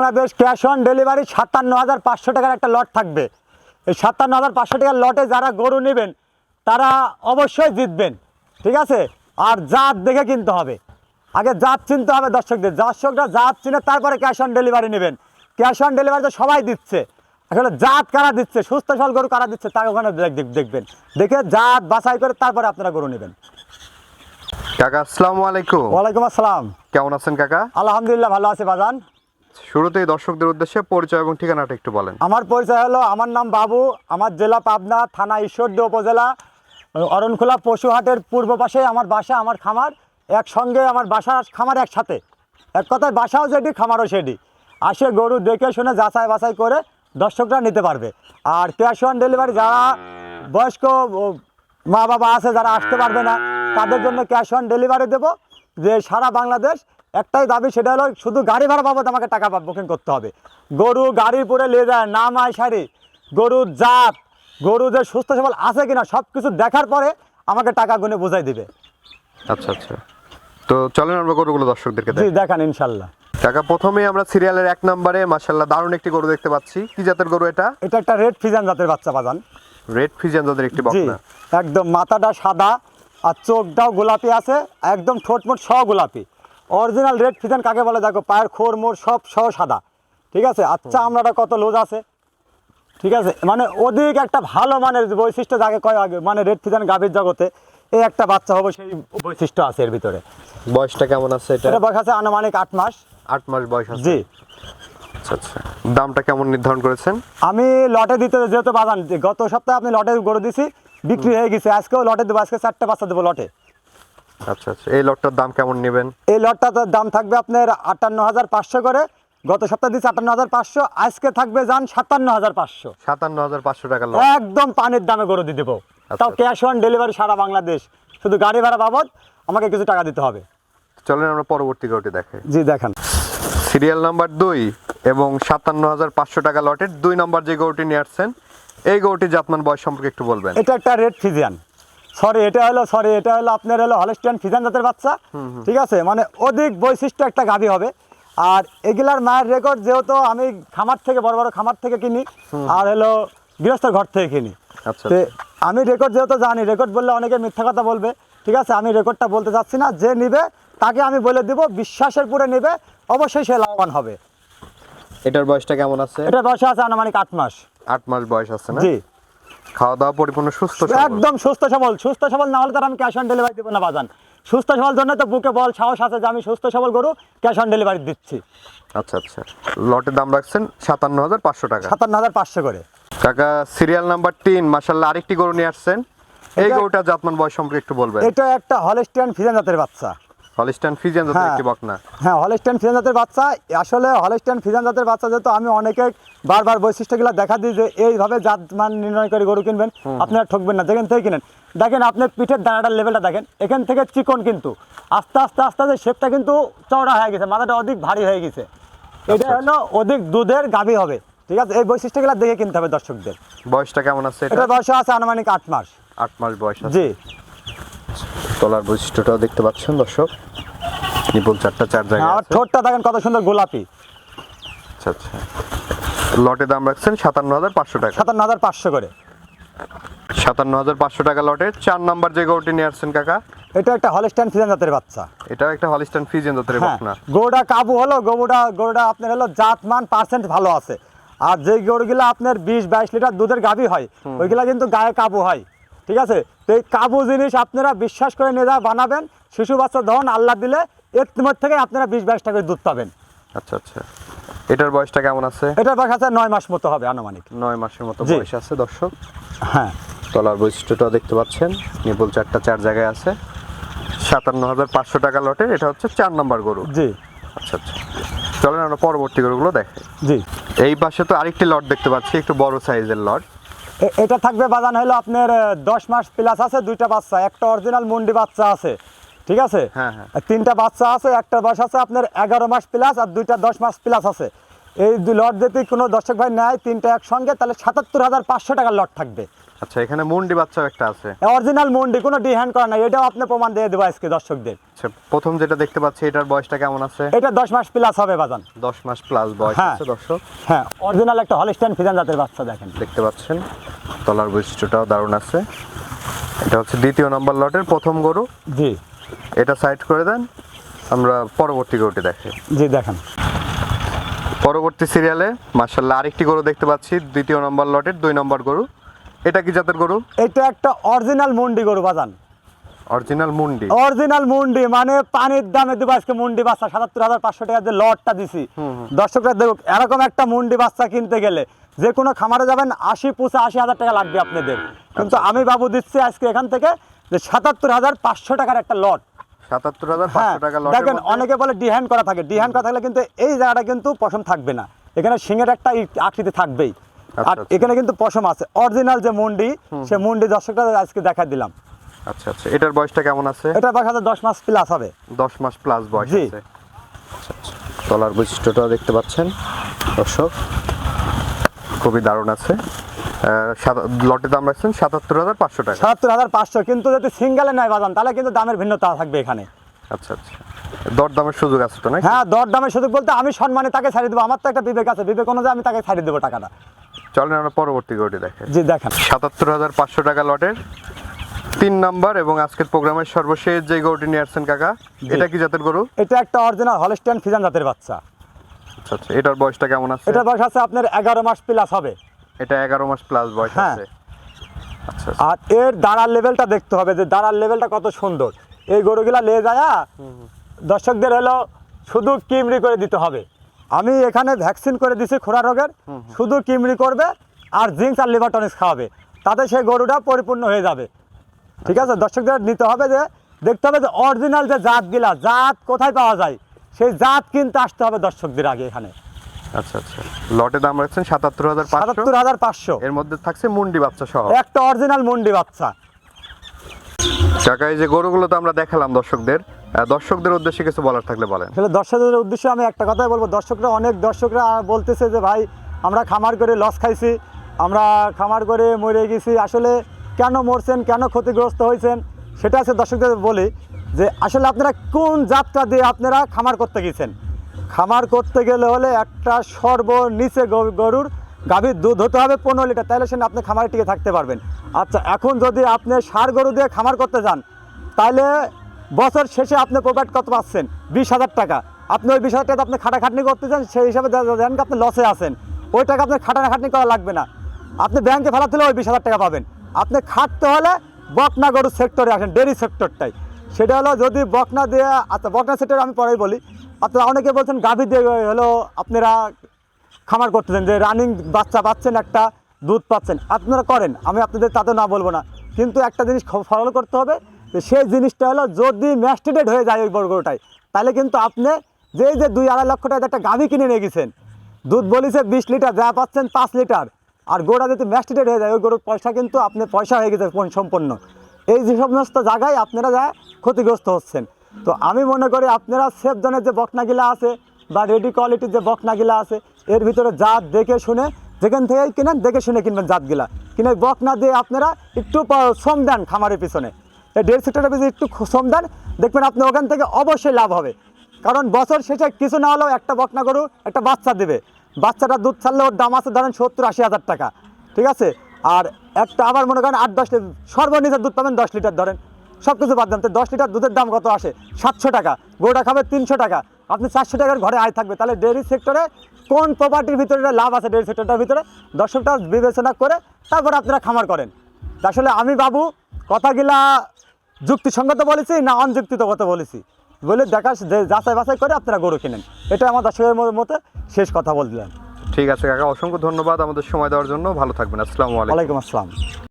Bangladesh cash on delivery সাতান্ন হাজার পাঁচশো টাকার একটা লট থাকবে। এই সাতান্ন হাজার পাঁচশো টাকার লটে যারা গরু নেবেন তারা অবশ্যই জিতবেন ঠিক আছে? আর জাত দেখে কিনতে হবে। আগে জাত চিনতে হবে দর্শকদের। দর্শকরা জাত চিনে তারপরে ক্যাশ অন ডেলিভারি নেবেন। ক্যাশ অন ডেলিভারি তো সবাই দিচ্ছে। আসলে জাত কারা দিচ্ছে সুস্থ সবল গরু কারা দিচ্ছে তার ওখানে দেখ- দেখ- দেখবেন। দেখে জাত বাছাই করে তারপরে আপনারা গরু নেবেন। কাকা আসসালামু আলাইকুম। ওয়ালাইকুম আসসালাম। কেমন আছেন কাকা? আলহামদুলিল্লাহ ভালো আছে বাজান। শুরুতেই দর্শকদের উদ্দেশ্যে পরিচয় এবং ঠিকানাটা একটু বলেন। আমার পরিচয় হলো, আমার নাম বাবু, আমার জেলা পাবনা, থানা ঈশ্বরদী উপজেলা, অরণখোলা পশুহাটের পূর্ব পাশে আমার বাসা, আমার খামার, একসঙ্গে আমার বাসা খামার একসাথে। এক কথায় বাসাও যেটি, খামারও সেটি। আসে গরু দেখে শুনে যাচাই বাছাই করে দর্শকরা নিতে পারবে। আর ক্যাশ অন ডেলিভারি যারা বয়স্ক মা বাবা আছে, যারা আসতে পারবে না, তাদের জন্য ক্যাশ অন ডেলিভারি দেবো। যে সারা বাংলাদেশ একটাই দাবি সেটা হলো শুধু গাড়ি ভাড়া বাবদ আমাকে টাকা বুকিং করতে হবে। গরু গাড়ির পরে যায় নাম আয় সারি। গরুর জাত গরু যে সুস্থ সবল আছে কিনা সব কিছু দেখার পরে আমাকে টাকা গুনে বুঝাই দিবে। আচ্ছা আচ্ছা। তো চলেন আমরা গরুগুলো দর্শকদেরকে জি দেখ দেখান ইনশাল্লাহ। কাকা প্রথমেই আমরা সিরিয়ালের এক নম্বরে মাশাল্লাহ দারুণ একটি গরু দেখতে পাচ্ছি। কি জাতের গরু এটা? এটা একটা রেড ফিজান জাতের বাচ্চা বাজান। রেড ফিজিয়ান জাতের একটি বকনা। একদম মাথাটা সাদা আর চোখটাও গোলাপি আছে একদম ঠোঁট মোট সহ গোলাপি অরিজিনাল রেড ফিজান কাকে বলে? দেখো পায়ের খোর মোর সব সহ সাদা। ঠিক আছে? আচ্ছা আমরাটা কত লোজ আছে? ঠিক আছে? মানে অধিক একটা ভালো মানের বৈশিষ্ট্য যাকে কয় আগে মানে রেড ফিজান গাভীর জগতে এই একটা বাচ্চা হবে সেই বৈশিষ্ট্য আছে এর ভিতরে। বয়সটা কেমন আছে এটা? বয়স আছে আনুমানিক আট মাস। আট মাস বয়স আছে? জি। আচ্ছা আচ্ছা। দামটা কেমন নির্ধারণ করেছেন? আমি লটে দিতে যেহেতু বাজান গত সপ্তাহে আপনি লটে গরু দিছি বিক্রি হয়ে গেছে। আজকেও লটে দেবো আজকে চারটে বাচ্চা দেবো লটে। আচ্ছা আচ্ছা। এই লটটার দাম কেমন নেবেন? এই লটটার দাম থাকবে আপনার আটান্ন হাজার পাঁচশো করে। গত সপ্তাহে দিচ্ছে আটান্ন হাজার পাঁচশো আজকে থাকবে যান সাতান্ন হাজার পাঁচশো। সাতান্ন হাজার পাঁচশো টাকা একদম পানির দামে গরু দিয়ে দেবো। আচ্ছা, তাও। ক্যাশ অন ডেলিভারি সারা বাংলাদেশ। শুধু গাড়ি ভাড়া বাবদ আমাকে কিছু টাকা দিতে হবে। চলেন আমরা পরবর্তী গরুটি দেখাই। জি দেখান। সিরিয়াল নাম্বার দুই এবং সাতান্ন হাজার পাঁচশো টাকা লটের দুই নম্বর যে গরুটি নিয়ে আসছেন এই গরুটি জাতমান বয়স সম্পর্কে একটু বলবেন। এটা একটা রেড ফিজিয়ান। সরি এটা হলো সরি এটা হলো আপনার হলো হলস্টিয়ান ফিজান জাতের বাচ্চা। ঠিক আছে? মানে অধিক বৈশিষ্ট্য একটা গাভী হবে। আর এগুলার মায়ের রেকর্ড যেহেতু আমি খামার থেকে বড় বড় খামার থেকে কিনি আর হলো গৃহস্থর ঘর থেকে কিনি। আচ্ছা, আমি রেকর্ড যেহেতু জানি রেকর্ড বললে অনেকে মিথ্যা কথা বলবে। ঠিক আছে? আমি রেকর্ডটা বলতে চাচ্ছি না। যে নিবে তাকে আমি বলে দিব বিশ্বাসের পুরে নেবে অবশ্যই সে লাভবান হবে। এটার বয়সটা কেমন আছে? এটা বয়সে আছে আনুমানিক আট মাস। আট মাস বয়স আছে না? জি। খাওয়া দাওয়া পরিপূর্ণ সুস্থ সবল। একদম সুস্থ সবল সুস্থ সবল না হলে তার আমি ক্যাশ অন ডেলিভারি দেবো না বাজান। সুস্থ সবল জন্য তো বুকে বল সাহস আছে যে আমি সুস্থ সবল গরু ক্যাশ অন ডেলিভারি দিচ্ছি। আচ্ছা আচ্ছা। লটের দাম রাখছেন সাতান্ন হাজার পাঁচশো টাকা। সাতান্ন হাজার পাঁচশো করে। কাকা সিরিয়াল নাম্বার তিন মাসাল্লাহ আরেকটি গরু নিয়ে আসছেন। এই গরুটা জাতমান বয়স সম্পর্কে একটু বলবেন। এটা একটা হলস্টিয়ান ফিজেন জাতের বাচ্চা। হলিস্টান ফিজিয়ান জাতের হ্যাঁ। একটি বকনা। হ্যাঁ জাতের বাচ্চা। আসলে জাতের বাচ্চা যেহেতু আমি অনেকে বারবার বৈশিষ্ট্যগুলো দেখা দিই যে এইভাবে জাত মান নির্ণয় করে গরু কিনবেন আপনারা ঠকবেন না যেখান থেকে কিনেন। দেখেন আপনার পিঠের দানাটার লেভেলটা দেখেন এখান থেকে চিকন কিন্তু। আস্তে আস্তে আস্তে আস্তে শেপটা কিন্তু চওড়া হয়ে গেছে মাথাটা অধিক ভারী হয়ে গেছে। এটা আচ্ছা। হলো অধিক দুধের গাভী হবে। ঠিক আছে এই বৈশিষ্ট্যগুলো দেখে কিনতে হবে দর্শকদের। বয়সটা কেমন আছে এটা? এটা বয়স আছে আনুমানিক আট মাস। আট মাস বয়স জি। তলার বৈশিষ্ট্যটাও দেখতে পাচ্ছেন দর্শক। নিপুল চারটা চার জায়গা আর ঠোঁটটা দেখেন কত সুন্দর গোলাপি। আচ্ছা আচ্ছা। লটে দাম রাখছেন সাতান্ন হাজার পাঁচশো টাকা। সাতান্ন হাজার পাঁচশো করে। সাতান্ন হাজার পাঁচশো টাকা লটে। চার নাম্বার যে গরুটি নিয়ে আসছেন কাকা? এটা একটা হলস্টাইন ফিজান জাতের বাচ্চা। এটা একটা হলিস্টান ফিজিয়ান জাতের হ্যাঁ বকনা। গরুটা কাবু হলো গরুটা গরুটা আপনার হলো জাতমান পার্সেন্ট ভালো আছে। আর যে গরুগুলো আপনার বিশ বাইশ লিটার দুধের গাভী হয় ওইগুলা কিন্তু গায়ে কাবু হয়। ঠিক আছে? তো এই কাবু জিনিস আপনারা বিশ্বাস করে নিয়ে যা বানাবেন। শিশু বাচ্চা ধন আল্লাহ দিলে এর থেকে আপনারা বিশ বাইশ টাকা দুধ পাবেন। আচ্ছা আচ্ছা। এটার বয়সটা কেমন আছে? এটার বয়স আছে নয় মাস মতো হবে আনুমানিক। নয় মাসের মতো। বয়স আছে দর্শক। হ্যাঁ। তলার বৈশিষ্ট্যটা দেখতে পাচ্ছেন। নিপুল চারটা চার জায়গায় আছে। সাতান্ন হাজার পাঁচশো টাকা লটের এটা হচ্ছে চার নম্বর গরু। জি। আচ্ছা আচ্ছা। চলেন আমরা পরবর্তী গরুগুলো দেখে জি। এই পাশে তো আরেকটি লট দেখতে পাচ্ছি একটু বড় সাইজের লট। এটা থাকবে বাজান হলো আপনার দশ মাস প্লাস আছে দুইটা বাচ্চা। একটা অরিজিনাল মুন্ডি বাচ্চা আছে। ঠিক আছে? হ্যাঁ, হ্যাঁ। তিনটা বাচ্চা আছে একটা বয়স আছে আপনার এগারো মাস প্লাস আর দুইটা দশ মাস প্লাস আছে। এই লট যদি কোনো দর্শক ভাই নেয় তিনটা একসঙ্গে তাহলে সাতাত্তর হাজার পাঁচশো টাকার লট থাকবে। আচ্ছা এখানে মুন্ডি বাচ্চা একটা আছে। অরিজিনাল মন্ডি কোনো ডিহ্যান্ড করা নাই। এটাও আপনি প্রমাণ দিয়ে দেবো আজকে দর্শকদের। আচ্ছা প্রথম যেটা দেখতে পাচ্ছি এটার বয়সটা কেমন আছে? এটা দশ মাস প্লাস হবে বাজান। দশ মাস প্লাস বয়স হ্যাঁ। আছে দর্শক। হ্যাঁ অরিজিনাল একটা হলিস্টাইন ফিজান জাতের বাচ্চা দেখেন। দেখতে পাচ্ছেন তলার বৈশিষ্ট্যটাও দারুণ আছে। এটা হচ্ছে দ্বিতীয় নম্বর লটের প্রথম গরু। জি। এটা সাইড করে দেন আমরা পরবর্তী গরুটি দেখি। জি দেখেন। পরবর্তী সিরিয়ালে মার্শাল্লাহ আরেকটি গরু দেখতে পাচ্ছি দ্বিতীয় নম্বর লটের দুই নম্বর গরু। এটা কি জাতের গরু? এটা একটা অরিজিনাল মুন্ডি গরু বাজান। অরিজিনাল মুন্ডি। অরিজিনাল মুন্ডি মানে পানির দামে দেবো আজকে মুন্ডি বাচ্চা সাতাত্তর হাজার পাঁচশো টাকা যে লটটা দিছি। দর্শকরা দেখুক এরকম একটা মুন্ডি বাচ্চা কিনতে গেলে যে কোনো খামারে যাবেন আশি পুষে আশি হাজার টাকা লাগবে আপনাদের। কিন্তু আমি বাবু দিচ্ছি আজকে এখান থেকে যে সাতাত্তর হাজার পাঁচশো টাকার একটা লট। সাতাত্তর হাজার হ্যাঁ টাকা দেখেন অনেকে বলে ডিহ্যান্ড করা থাকে। ডিহ্যান্ড করা থাকলে কিন্তু এই জায়গাটা কিন্তু পশম থাকবে না। এখানে সিংহের একটা আকৃতি থাকবেই। আর আচ্ছা, আচ্ছা। এখানে কিন্তু পশম আছে। অরিজিনাল যে মুন্ডি সে মুন্ডি দর্শকটা আজকে দেখা দিলাম। আচ্ছা আচ্ছা। এটার বয়সটা কেমন আছে? এটা বাসাতে দশ মাস প্লাস হবে। দশ মাস প্লাস বয়স জি। আছে। আচ্ছা, আচ্ছা। তলার বৈশিষ্ট্যটাও দেখতে পাচ্ছেন দর্শক। খুবই দারুণ আছে। লটের দাম রাখছেন সাতাত্তর হাজার পাঁচশো টাকা। সাতাত্তর হাজার পাঁচশো কিন্তু যদি সিঙ্গেলে নেয় বাজান তাহলে কিন্তু দামের ভিন্নতা থাকবে এখানে। আচ্ছা আচ্ছা। দর দামের সুযোগ আছে তো নাকি? হ্যাঁ দর দামের সুযোগ বলতে আমি সম্মানে তাকে ছাড়িয়ে দেবো। আমার তো একটা বিবেক আছে। বিবেক অনুযায়ী আমি তাকে ছাড়িয়ে দেবো টাকাটা। চলেন আমরা পরবর্তী গরুটি দেখে। জি দেখেন। সাতাত্তর হাজার পাঁচশো টাকা লটের তিন নাম্বার এবং আজকের প্রোগ্রামের সর্বশেষ যে গরুটি নিয়ে আসছেন কাকা এটা কি জাতের গরু? এটা একটা অরিজিনাল হলস্টেন ফিজান জাতের বাচ্চা। আচ্ছা আচ্ছা। এটার বয়সটা কেমন আছে? এটার বয়স আছে আপনার এগারো মাস প্লাস হবে। এটা এগারো মাস প্লাস বয়স হ্যাঁ। আছে। আচ্ছা আচ্ছা। আর এর দাঁড়ার লেভেলটা দেখতে হবে যে দাঁড়ার লেভেলটা কত সুন্দর। এই গরুগুলা লে যায় দর্শকদের হলো শুধু কিমরি করে দিতে হবে। আমি এখানে ভ্যাকসিন করে দিছি খোরা রোগের শুধু কিমরি করবে আর জিঙ্কস আর লিভার টনিক্স খাওয়াবে। তাতে সেই গরুটা পরিপূর্ণ হয়ে যাবে। ঠিক আছে? দর্শকদের নিতে হবে যে দেখতে হবে যে অরিজিনাল যে জাতগুলা জাত কোথায় পাওয়া যায়? সেই জাত কিনতে আসতে হবে দর্শকদের আগে এখানে। আচ্ছা আচ্ছা। দাম রাখছেন সাতাত্তর হাজার সাতাত্তর হাজার পাঁচশো। এর মধ্যে থাকছে মুন্ডি বাচ্চা সহ। একটা অরিজিনাল মুন্ডি বাচ্চা। কাকা এই যে গরুগুলো তো আমরা দেখালাম দর্শকদের। আহ, দর্শকদের উদ্দেশ্যে কিছু বলার থাকলে বলেন। আসলে দর্শকদের উদ্দেশ্যে আমি একটা কথাই বলব। দর্শকরা অনেক দর্শকরা বলতেছে যে ভাই আমরা খামার করে লস খাইছি। আমরা খামার করে মরে গেছি। আসলে কেন মরছেন কেন ক্ষতিগ্রস্ত হয়েছেন? সেটা আছে দর্শকদের বলি। যে আসলে আপনারা কোন যাত্রা দিয়ে আপনারা খামার করতে গেছেন? খামার করতে গেলে হলে একটা সর্বনিচে গরুর গাভীর দুধ হতে হবে পনেরো লিটার, তাহলে সে আপনি খামারে টিকে থাকতে পারবেন। আচ্ছা এখন যদি আপনি সার গরু দিয়ে খামার করতে যান, তাহলে বছর শেষে আপনি প্রোভাইড কত পাচ্ছেন? বিশ হাজার টাকা। আপনি ওই বিশ হাজার টাকা আপনি খাটাখাটনি করতে চান সেই হিসাবে দেন আপনি লসে আছেন। ওই টাকা আপনার খাটাখাটনি করা লাগবে না। আপনি ব্যাংকে ফেলাতে হলে ওই বিশ হাজার টাকা পাবেন। আপনি খাটতে হলে বকনা গরুর সেক্টরে আসেন ডেরি সেক্টরটাই সেটা হলো যদি বকনা দিয়ে আচ্ছা বকনা সেক্টর আমি পরেই বলি। আপনারা অনেকে বলছেন গাভী দিয়ে হলো আপনারা খামার করতেছেন, যে রানিং বাচ্চা পাচ্ছেন একটা, দুধ পাচ্ছেন। আপনারা করেন, আমি আপনাদের তাতে না বলব না। কিন্তু একটা জিনিস ফলো করতে হবে, যে সেই জিনিসটা হলো যদি ম্যাস্টিডেড হয়ে যায় ওই বর্গটায় তাহলে কিন্তু আপনি যে যে দুই আড়াই লক্ষ টাকা একটা গাভী কিনে নিয়ে গেছেন, দুধ বলিছে বিশ লিটার, যা পাচ্ছেন পাঁচ লিটার, আর গোড়া যদি ম্যাস্টিডেড হয়ে যায়, ওই গরুর পয়সা কিন্তু আপনি পয়সা হয়ে গেছে সম্পূর্ণ এই যে সমস্ত জায়গায় আপনারা যা ক্ষতিগ্রস্ত হচ্ছেন। তো আমি মনে করি আপনারা সেফ জনের যে বকনাগিলা আছে বা রেডি কোয়ালিটির যে বকনাগিলা আছে, এর ভিতরে জাত দেখে শুনে, যেখান থেকেই কিনেন, দেখে শুনে কিনবেন জাতগুলা। কিনে বকনা দিয়ে আপনারা একটু শ্রম দেন খামারের পিছনে। এই দেড় সেক্টরের পিছনে একটু শ্রম দেন, দেখবেন আপনি ওখান থেকে অবশ্যই লাভ হবে। কারণ বছর শেষে কিছু না হলেও একটা বকনা গরু একটা বাচ্চা দেবে। বাচ্চাটা দুধ ছাড়লে ওর দাম আছে ধরেন সত্তর আশি হাজার টাকা। ঠিক আছে? আর একটা আবার মনে করেন আট দশ লিটার সর্বনিচে দুধ পাবেন দশ লিটার ধরেন। সব কিছু বাদ দেন। তো দশ লিটার দুধের দাম কত আসে? সাতশো টাকা। গরুটা খাবে তিনশো টাকা। আপনি চারশো টাকার ঘরে আয় থাকবে। তাহলে ডেয়ারি সেক্টরে কোন প্রপার্টির ভিতরে লাভ আছে ডেয়ারি সেক্টরটার ভিতরে? দর্শকটা বিবেচনা করে তারপর আপনারা খামার করেন। আসলে আমি বাবু কথাগুলা যুক্তিসঙ্গত বলেছি না অনযুক্তিত কথা বলেছি? বলে দেখা যে- যাচাই বাছাই করে আপনারা গরু কিনেন। এটা আমার দর্শকের মতে শেষ কথা বলছিলাম ঠিক আছে কাকা অসংখ্য ধন্যবাদ আমাদের সময় দেওয়ার জন্য। ভালো থাকবেন। আসসালামু আলাইকুম। ওয়ালাইকুম আসসালাম।